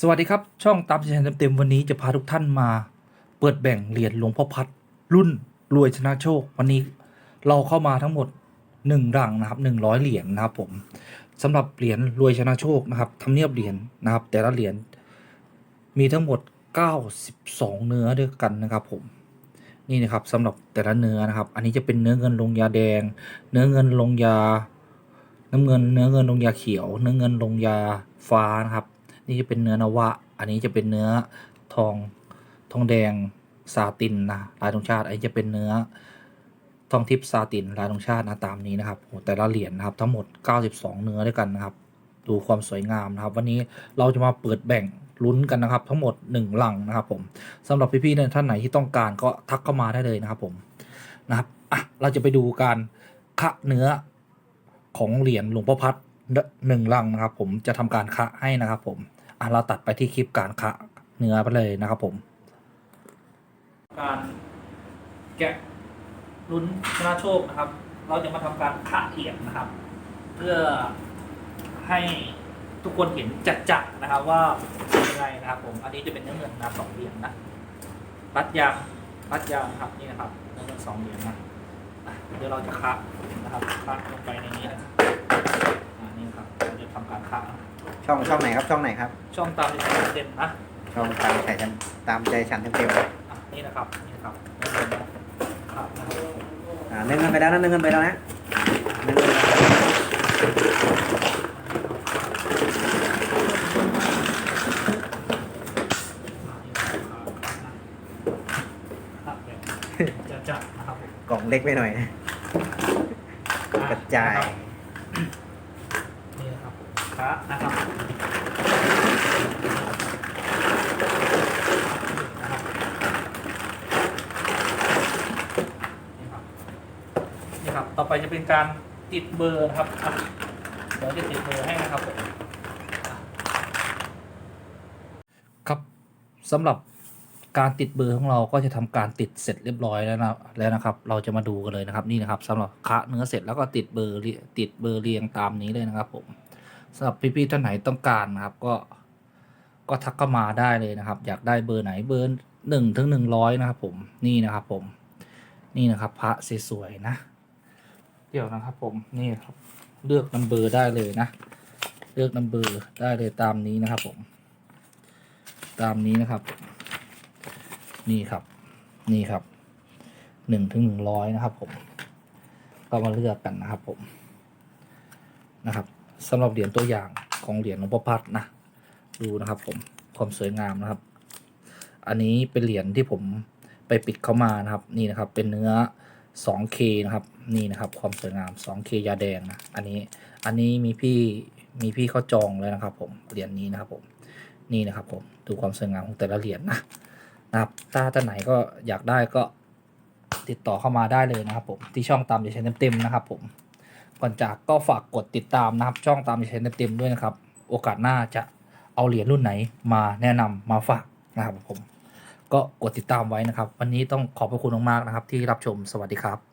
สวัสดีครับ ช่องตามชันเต็มๆวันนี้จะพาทุกท่านมา เปิดแบ่งเหรียญหลวงพ่อพัด รุ่นรวยชนะโชค วันนี้เราเข้ามาทั้งหมดหนึ่งรังนะครับหนึ่งร้อยเหรียญนะครับผมสำหรับเหรียญรวยชนะโชคนะครับทำเนียบเหรียญนะครับ แต่ละเหรียญมีทั้งหมด 92 เนื้อด้วยกันนะครับผมนี่นะครับสำหรับแต่ละเนื้อนะครับ อันนี้จะเป็นเนื้อเงินลงยาแดง เนื้อเงินลงยา น้ำเงินเนื้อเงินลงยาเขียว เนื้อเงินลงยาฟ้านะครับ นี่จะเป็นเนื้อนวะ อันนี้จะเป็นเนื้อทองทองแดงซาตินนะลายธงชาติ อันนี้จะเป็นเนื้อทองทิพย์ซาตินลายธงชาตินะตามนี้นะครับแต่ละเหรียญนะครับทั้งหมด 92 เนื้อด้วยกันนะครับ ดูความสวยงามนะครับ วันนี้เราจะมาเปิดแบ่งลุ้นกันนะครับ ทั้งหมด 1 ลังนะครับ ผมสำหรับพี่ๆท่านไหนที่ต้องการก็ทักเข้ามาได้เลยนะครับผมนะครับอะเราจะไปดูการคะเนื้อของเหรียญหลวงพ่อพัดหนึ่งลังนะครับ ผมจะทำการคะให้นะครับผม เราตัดไปที่คลิปการคะเนื้อไปเลยนะครับผม การแกะลุ้นชนะโชคนะครับ เราจะมาทำการคะเหรียญนะครับ เพื่อให้ทุกคนเห็นจัดๆนะครับว่าเป็นยังไงนะครับผมอันนี้จะเป็นเนื้อเงินนะสองเหรียญนะรัดยางรัดยางครับนี่นะครับเนื้อเงินสองเหรียญนะอะเดี๋ยวเราจะคะนะครับคะลงไปในนี้นะครับอ่านี่ครับเราจะทำการคะ ช่องช่องไหนครับช่องไหนครับ ช่องตามที่เต็มๆนะช่องตามใจฉันตามใจฉันเต็มๆครับอะนี่นะครับนี่นะครับเนื้อเงินนะครับนะครับอ่านึ่งเงินไปแล้วนะนึ่งเงินไปแล้วนะนึ่งเงินไปแล้วครับจะจัดนะครับผมกล่องเล็กไปหน่อยนะกระจายนี่ พระนะครับนี่ครับนี่ครับ ต่อไปจะเป็นการติดเบอร์นะครับเดี๋ยวจะติดเบอร์ให้นะครับผมครับสำหรับการติดเบอร์ของเราก็จะทำการติดเสร็จเรียบร้อยแล้วนะแล้วนะครับ เราจะมาดูกันเลยนะครับนี่นะครับสำหรับคะเนื้อเสร็จแล้วก็ติดเบอร์เรียติดเบอร์เรียงตามนี้เลยนะครับผม สำหรับพี่ๆท่านไหนต้องการนะครับ ก็ก็ทักเข้ามาได้เลยนะครับ อยากได้เบอร์ไหนเบอร์หนึ่งถึงหนึ่งร้อยนะครับผมนี่นะครับผม นี่นะครับ พระสวยๆนะ เดี๋ยวนะครับผมนี่ครับ เลือกนัมเบอร์ได้เลยนะ เลือกนัมเบอร์ได้เลยตามนี้นะครับผม ตามนี้นะครับ นี่ครับ นี่ครับหนึ่งถึงหนึ่งร้อยนะครับผม ก็มาเลือกกันนะครับผมนะครับ สำหรับเหรียญตัวอย่างของเหรียญหลวงพ่อพัดนะดูนะครับผมความสวยงามนะครับ อันนี้เป็นเหรียญที่ผมไปปิดเข้ามานะครับนี่นะครับเป็นเนื้อ 2K นะครับนี่นะครับความสวยงาม 2K ยาแดงนะอันนี้อันนี้มีพี่มีพี่เขาจองแล้วนะครับ ผมเหรียญนี้นะครับผมนี่นะครับผมดูความสวยงามของแต่ละเหรียญนะนะครับถ้าท่านไหนก็อยากได้ก็ติดต่อเข้ามาได้เลยนะครับผมที่ช่องตามเดชันเต็มๆนะครับผม ก่อนจากก็ฝากกดติดตามนะครับ ช่องตามเดชันเต็มๆด้วยนะครับ โอกาสหน้าจะเอาเหรียญรุ่นไหนมาแนะนำมาฝากนะครับผม ก็กดติดตามไว้นะครับ วันนี้ต้องขอบพระคุณมากๆนะครับ ที่รับชมสวัสดีครับ